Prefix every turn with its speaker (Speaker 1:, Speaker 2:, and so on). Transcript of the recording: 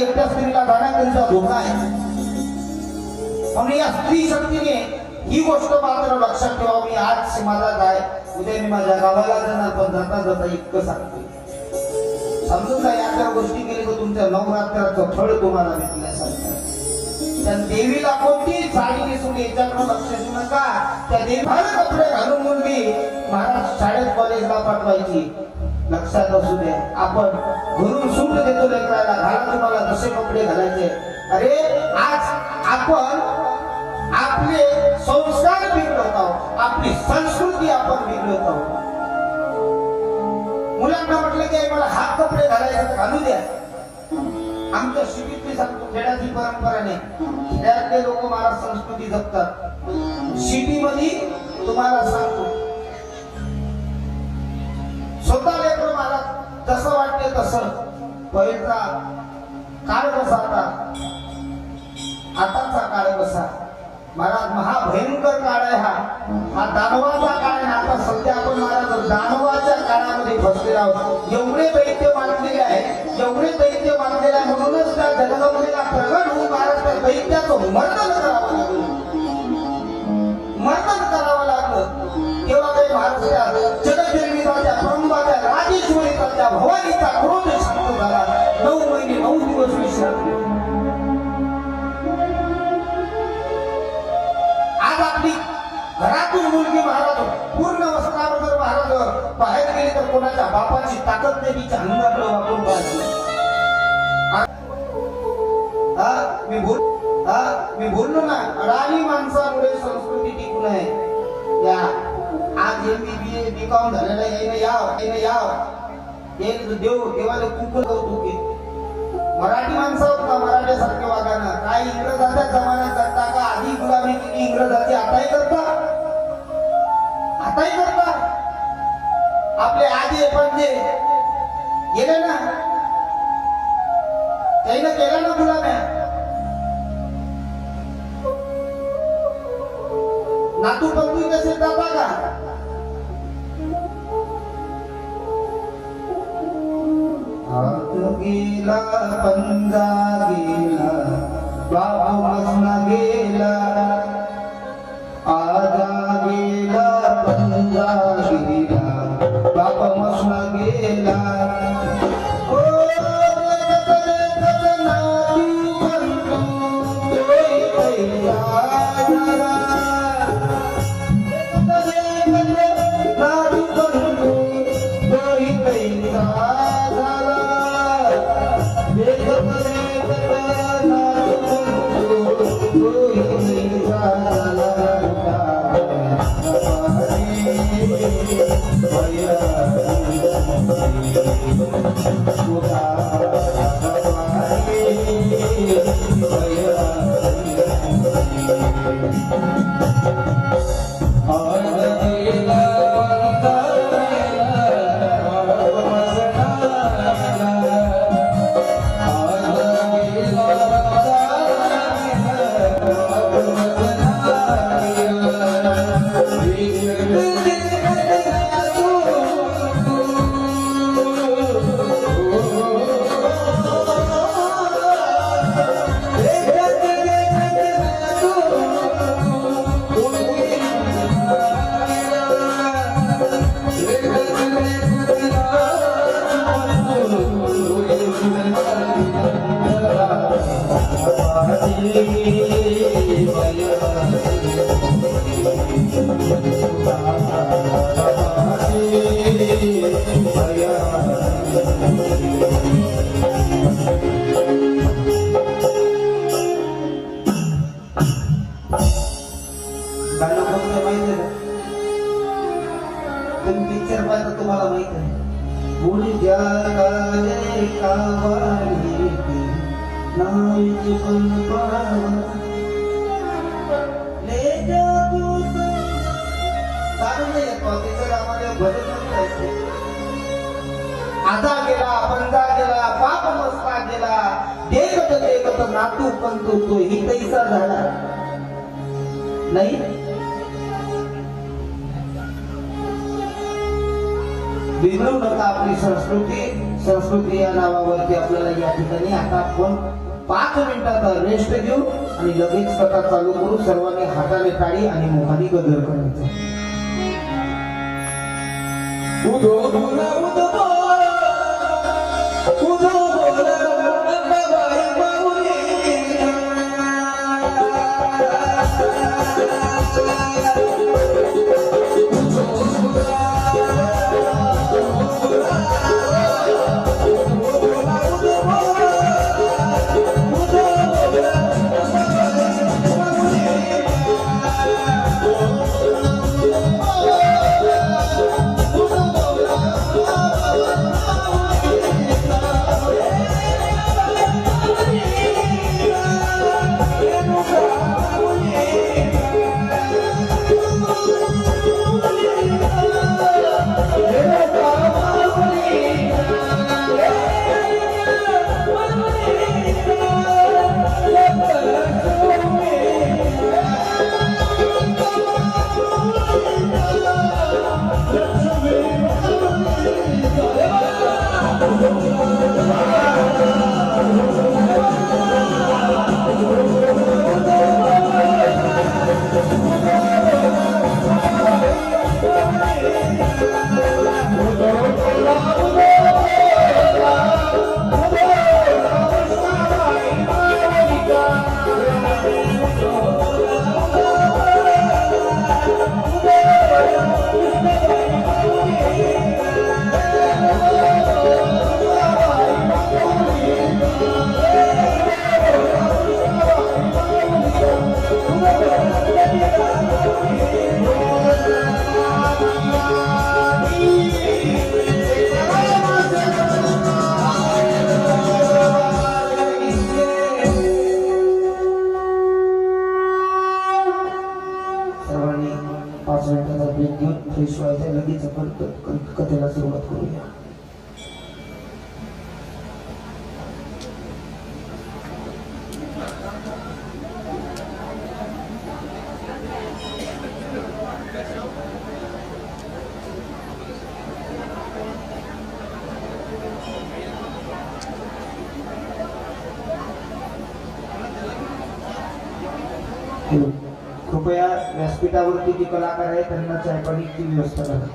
Speaker 1: आणि एकट्या स्त्रीला जाण्याकरिता धोका आहे म्हणून या स्त्री शक्तीने ही गोष्ट मात्र लक्षात ठेवा. मी आज समाजात आहे उद्या मी माझ्या गावाला जाणार पण जाता जाता इतकं सांगतो. समजून जा या जर गोष्टी केली तर तुमच्या नवरात्राचं फळ तुम्हाला भेटण्यासारखं त्या देवीला कोणती साडी नेसून याच्याकडे लक्ष देऊ नका. त्या देवाला कपडे घालून मुलगी महाराज शाळेत कॉलेजला पाठवायची. लक्षात असू दे. आपण घरून सूट देतो लेकराला घाला तुम्हाला जसे कपडे घालायचे. अरे आज आपण आपले संस्कार बिघडवत आहोत. आपली संस्कृती आपण बिघडवत आहोत. मुलांना म्हटलं की मला हात कपडे घालायचे घालू द्या. आमच्या शिबीतली सांगतो खेड्याची परंपरा नाही. खेड्यातले लोक मला संस्कृती जपतात. सिटीमध्ये तुम्हाला सांगतो जसं वाटते तसं. पहिला काळ कसा आता. आताचा काळ कसा महाराज महाभयंकर काळ आहे हा. हा दानवाचा काळ आहे आता सध्या आपण महाराज दानवाच्या काळामध्ये फसलेलो आहोत एवढे दैत्य मानलेले आहे एवढे दैत्य मानलेले आहे म्हणूनच त्या जगदंबेला प्रगट होऊन महाराज त्या दैत्याचं मर्दन करावं लागलं. मर्दन करावं लागलं. तेव्हा काही महाराज भवानीचा क्रोध शांत झाला नऊ महिने नऊ दिवस विश्रांती. आज आपली घरातून मुलगी महाराज पूर्ण वस्त्रावर जर महाराज बाहेर गेली तर कोणाच्या बापाची ताकद नाही तिच्या अंगाकडे वापरून पाहिजे मी बोल हा मी बोललो ना अडाणी माणसामुळे संस्कृती टिकून आहे. या आज M B B A B com झालेला यायनं याव यायनं याव. एक देव देवाला कुकल कौतुक आहे. मराठी माणसं का मराठ्यासारखे वागानं काय इंग्रजाच्या जमान्यात करता का आधी गुलामी केली इंग्रजाची आताही करता? आताही करता? आपले आधी जे गेले ना त्यानं केलं ना गुलाम्या? नातू पंतू कसे जाता का हात गेला पंजा गेला बाबू मसना गेला आजा गेला पंजा गेला बाबा मसना गेला. तुम्हाला माहीत आहे. मुलग्या काले कावाली आता गेला पंजा गेला पाप मस्ता गेला. देखत देखत नातू पण तो तो ही कैसा झाला. नाही? बिघडवू नका आपली संस्कृती. संस्कृती या नावावरती आपल्याला या ठिकाणी आता आपण पाच मिनिटाचा रेस्ट घेऊ आणि लगेच कथा चालू करू सर्वांनी हाताने टाळी आणि मुखाने गजर करायचं.
Speaker 2: उदो बोला उदो
Speaker 1: कृपया व्यासपीठावरती जे कलाकार आहेत त्यांना चायपाणीची व्यवस्था करा.